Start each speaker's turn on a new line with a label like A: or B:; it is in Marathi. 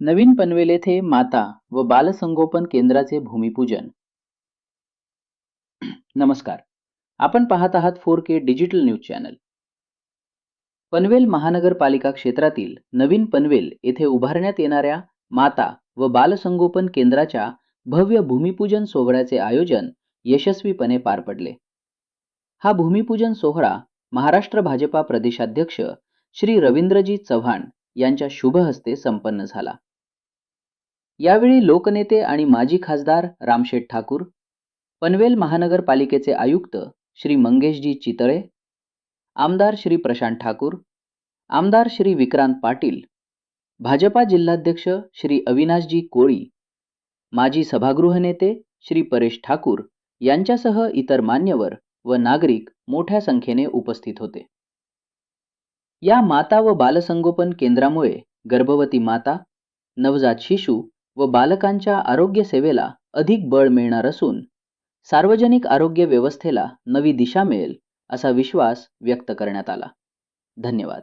A: नवीन पनवेल येथे माता व बालसंगोपन केंद्राचे भूमिपूजन. नमस्कार. आपण पाहत आहात four K digital news channel. Panvel महानगरपालिका क्षेत्रातील नवीन पनवेल येथे उभारण्यात येणाऱ्या माता व बालसंगोपन केंद्राच्या भव्य भूमिपूजन सोहळ्याचे आयोजन यशस्वीपणे पार पडले. हा भूमिपूजन सोहळा महाराष्ट्र भाजपा प्रदेशाध्यक्ष श्री रवींद्रजी चव्हाण यांच्या शुभ हस्ते संपन्न झाला. यावेळी लोकनेते आणि माजी खासदार रामशेठ ठाकूर पनवेल महानगरपालिकेचे आयुक्त श्री मंगेशजी चितळे आमदार श्री प्रशांत ठाकूर आमदार श्री विक्रांत पाटील भाजपा जिल्हाध्यक्ष श्री अविनाशजी कोळी माजी सभागृह नेते श्री परेश ठाकूर यांच्यासह इतर मान्यवर व नागरिक मोठ्या संख्येने उपस्थित होते. या माता व बालसंगोपन केंद्रामुळे गर्भवती माता नवजात शिशु व बालकांच्या आरोग्य सेवेला अधिक बळ मिळणार असून सार्वजनिक आरोग्य व्यवस्थेला नवी दिशा मिळेल असा विश्वास व्यक्त करण्यात आला. धन्यवाद.